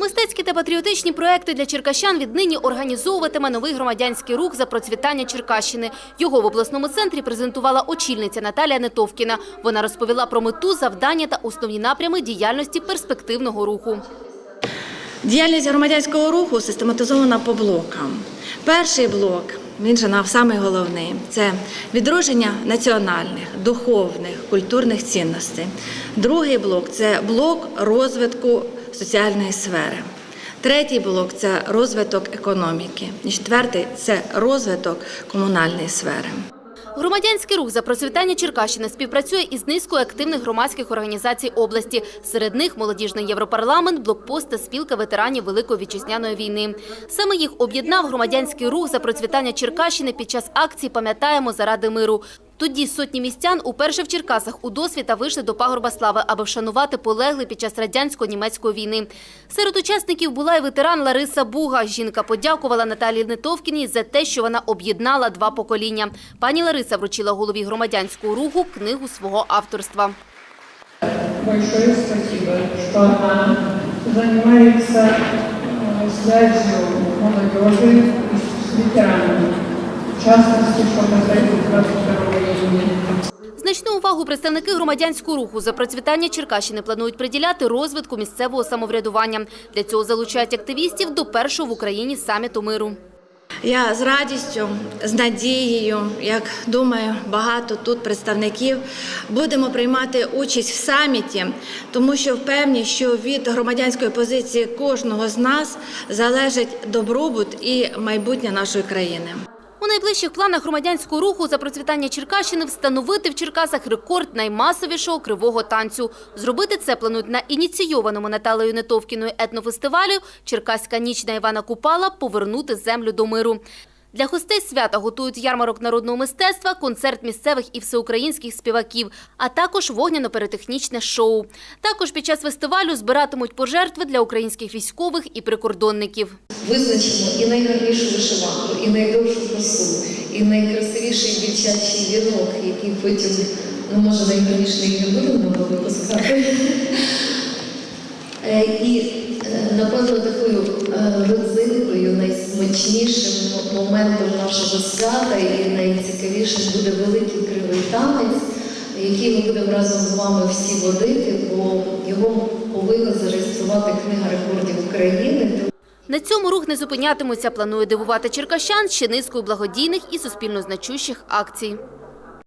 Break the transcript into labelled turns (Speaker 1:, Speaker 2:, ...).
Speaker 1: Мистецькі та патріотичні проекти для черкащан віднині організовуватиме новий громадянський рух за процвітання Черкащини. Його в обласному центрі презентувала очільниця Наталія Нетовкіна. Вона розповіла про мету, завдання та основні напрями діяльності перспективного руху.
Speaker 2: Діяльність громадянського руху систематизована по блокам. Перший блок, він же нам головний, це відродження національних, духовних, культурних цінностей. Другий блок це блок розвитку соціальної сфери. Третій блок це розвиток економіки. І четвертий це розвиток комунальної сфери.
Speaker 1: Громадянський рух за процвітання Черкащини співпрацює із низкою активних громадських організацій області. Серед них молодіжний європарламент, блокпост та спілка ветеранів Великої вітчизняної війни. Саме їх об'єднав громадянський рух за процвітання Черкащини під час акції Пам'ятаємо заради миру. Тоді сотні містян уперше в Черкасах у досвіта вийшли до пагорба слави, аби вшанувати полеглих під час радянсько-німецької війни. Серед учасників була і ветеран Лариса Буга. Жінка подякувала Наталії Нетовкіній за те, що вона об'єднала два покоління. Пані Лариса вручила голові громадянського руху книгу свого авторства.
Speaker 3: большое спасибо, что она занимается э, связью молодежи с ветеранами. Касается 22 июня.
Speaker 1: Значну увагу представники громадянського руху за процвітання Черкащини планують приділяти розвитку місцевого самоврядування. Для цього залучають активістів до першого в Україні саміту миру.
Speaker 2: Я з радістю, з надією, як думаю, багато тут представників будемо приймати участь в саміті, тому що впевнені, що від громадянської позиції кожного з нас залежить добробут і майбутнє нашої країни.
Speaker 1: Найближчих планах громадянського руху за процвітання Черкащини встановити в Черкасах рекорд наймасовішого кривого танцю. Зробити це планують на ініційованому Наталею Нетовкіною етнофестивалю «Черкаська ніч на Івана Купала. Повернути землю до миру». Для гостей свята готують ярмарок народного мистецтва, концерт місцевих і всеукраїнських співаків, а також вогняно-перетехнічне шоу. Також під час фестивалю збиратимуть пожертви для українських військових і прикордонників.
Speaker 4: Визначимо і найгарнішу вишиванку, і найдовшу косу, і найкрасивіший дівчачий вінок, який потім, ну може найгарніший не будемо випускати. Е, І е, напевно такою е, родзинкою, найсмачнішим моментом нашого свята і найцікавішим буде великий кривий танець, який ми будемо разом з вами всі водити, бо його повинна зареєструвати Книга рекордів України.
Speaker 1: На цьому рух не зупинятимуться. Планує дивувати черкащан ще низкою благодійних і суспільно значущих акцій.